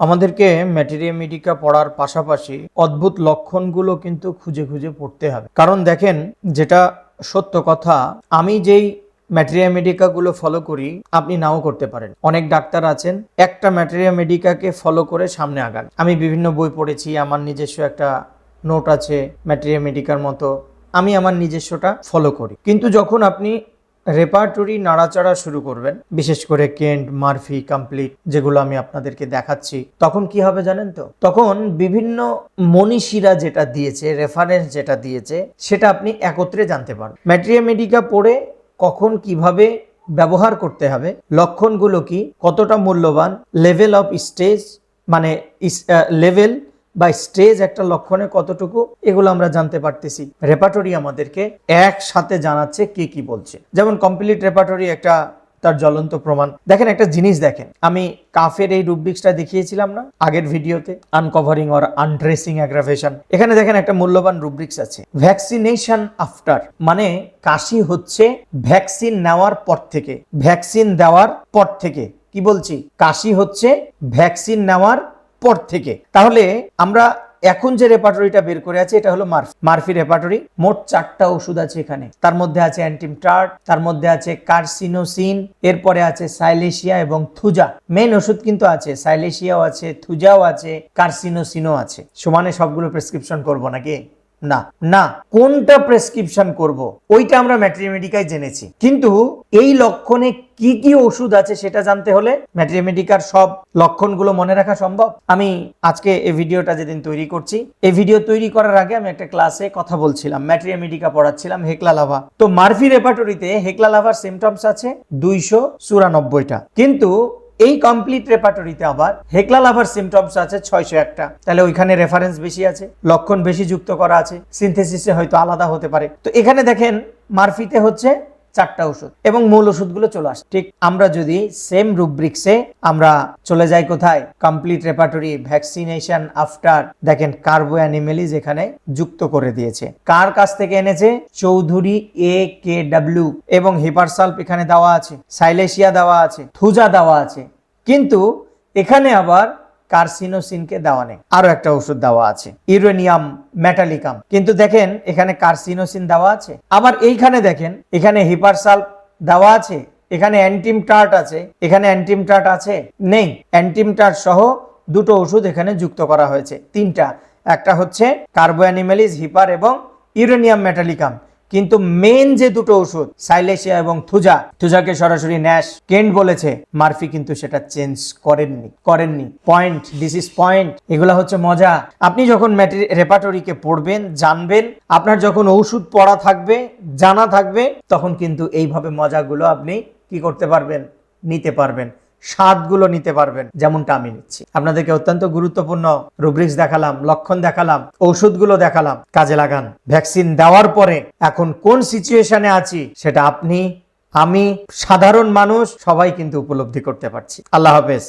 আমাদেরকে materia Medica পড়ার পাশাপাশি অদ্ভুত লক্ষণগুলো কিন্তু খুঁজে খুঁজে পড়তে হবে। কারণ দেখেন, যেটা সত্য কথা, আমি যেই ম্যাটেরিয়া মেডিকাগুলো ফলো করি, আপনি নাও করতে পারেন। অনেক ডাক্তার আছেন, একটা ম্যাটেরিয়া মেডিকাকে ফলো করে সামনে আগান। আমি বিভিন্ন বই পড়েছি, আমার নিজস্ব একটা নোট আছে ম্যাটেরিয়া মেডিকার মতো, আমি আমার নিজস্বটা ফলো করি। কিন্তু যখন আপনি রেপার্টরি নাড়াচাড়া শুরু করবেন, বিশেষ করে কেন্ট, মারফি কমপ্লিট যেগুলো আমি আপনাদেরকে দেখাচ্ছি। তখন কি হবে জানেন তো? তখন বিভিন্ন মনীষীরা যেটা দিয়েছে রেফারেন্স যেটা দিয়েছে, সেটা আপনি একত্রে জানতে পারবেন। ম্যাটেরিয়া মেডিকা পড়ে কখন কীভাবে ব্যবহার করতে হবে, লক্ষণগুলো কি, কতটা মূল্যবান লেভেল অফ স্টেজ মানে লেভেল বা স্টেজ একটা লক্ষণে কতটুকু, এগুলো আমরা জানতে পারতেছি। রেপার্টরি আমাদেরকে একসাথে জানাচ্ছে কে কি বলছে। যেমন কমপ্লিট রেপার্টরি একটা তার জ্বলন্ত প্রমাণ। দেখেন একটা জিনিস দেখেন। আমি কাফের এই রুব্রিক্সটা দেখিয়েছিলাম না আগের ভিডিওতে আনকভারিং অর আনড্রেসিং অ্যাগ্রাভেশন এখানে দেখেন একটা মূল্যবান রুব্রিক্স আছে। ভ্যাকসিনেশন আফটার মানে কাশি হচ্ছে ভ্যাকসিন নেওয়ার পর থেকে। ভ্যাকসিন দেওয়ার পর থেকে। কি বলছি? কাশি হচ্ছে ভ্যাকসিন নেওয়ার পর থেকে। তাহলে আমরা এখন যে রেপার্টরিটা বের করে আছে, এটা হলো মার্ফি মার্ফি রেপার্টরি মোট চারটা ওষুধ আছে এখানে। তার মধ্যে আছে অ্যান্টিমটার্ট, তার মধ্যে আছে কার্সিনোসিন, এরপরে আছে সাইলেশিয়া এবং থুজা। মেন ওষুধ কিন্তু আছে, সাইলেশিয়াও আছে, থুজাও আছে, কার্সিনোসিনও আছে। সমানে সবগুলো প্রেসক্রিপশন করব নাকি? না না, কোনটা প্রেসক্রিপশন করব, ওইটা আমরা ম্যাট্রিমেডিকায় জেনেছি। কিন্তু এই লক্ষণে কি কি ওষুধ আছে সেটা জানতে হলে ম্যাট্রিমেডিকার সব লক্ষণগুলো মনে রাখা সম্ভব। আমি আজকে এই ভিডিওটা যেদিন তৈরি করছি, এই ভিডিও তৈরি করার আগে আমি একটা ক্লাসে কথা বলছিলাম ম্যাট্রিমেডিকা পড়াচ্ছিলাম হেকলা লাভা। তো মার্ফি রেপার্টরিতে হেকলা লাভার সিমটমস আছে দুইশো চুরানব্বইটা। কিন্তু এই কমপ্লিট রেপার্টরিতে আবার হেকলা লাভার সিমটমস আছে ছয়শো একটা। তাহলে ওইখানে রেফারেন্স বেশি আছে, লক্ষণ বেশি যুক্ত করা আছে সিনথেসিসে হয়তো আলাদা হতে পারে। তো এখানে দেখেন, মারফিতে হচ্ছে চারটা ওষুধ এবং মূল ওষুধগুলো চলে আসে। ঠিক আমরা যদি সেম রুব্রিক্সে আমরা চলে যাই কোথায়? কমপ্লিট রেপার্টরি ভ্যাকসিনেশন আফটার দেখেন কার্বো অ্যানিমেলিজ এখানে যুক্ত করে দিয়েছে। কার কাছ থেকে এনেছে? চৌধুরী এ কে ডাব্লিউ এবং হিপারসাল্প এখানে দেওয়া আছে সাইলেশিয়া দেওয়া আছে থুজা দেওয়া আছে। কিন্তু এখানে আবার কার্সিনোসিনকে দেওয়া নেই। আরও একটা ওষুধ দেওয়া আছে, ইউরেনিয়াম মেটালিকাম। কিন্তু দেখেন, এখানে কার্সিনোসিন দেওয়া আছে। আবার এইখানে দেখেন, এখানে হিপারসাল্প দেওয়া আছে, এখানে অ্যান্টিম টার্ট আছে, এখানে অ্যান্টিম টার্ট আছে, নেই। অ্যান্টিম টার্ট সহ দুটো ওষুধ এখানে যুক্ত করা হয়েছে। তিনটা, একটা হচ্ছে কার্বো অ্যানিমেলিজ হিপার এবং ইউরেনিয়াম মেটালিকাম। কিন্তু মেন যে দুটো ওষুধ, সাইলেশিয়া এবং থুজা, থুজাকে সরাসরি ন্যাশ কেন্ট বলেছে। মার্ফি কিন্তু সেটা চেঞ্জ করেননি করেননি। পয়েন্ট দিস ইজ পয়েন্ট এগুলা হচ্ছে মজা। আপনি যখন রেপার্টরিকে পড়বেন, জানবেন, আপনার যখন ওষুধ পড়া থাকবে, জানা থাকবে, তখন কিন্তু এইভাবে মজাগুলো আপনি কি করতে পারবেন, নিতে পারবেন। স্বাদগুলো নিতে পারবেন, যেমনটা আমি নিচ্ছি। আপনাদেরকে অত্যন্ত গুরুত্বপূর্ণ রুব্রিক্স দেখালাম, লক্ষণ দেখালাম ওষুধগুলো দেখালাম, কাজে লাগান। ভ্যাকসিন দেওয়ার পরে এখন কোন সিচুয়েশনে আছি, সেটা আপনি, আমি, সাধারণ মানুষ, সবাই কিন্তু উপলব্ধি করতে পারছি। আল্লাহ হাফেজ।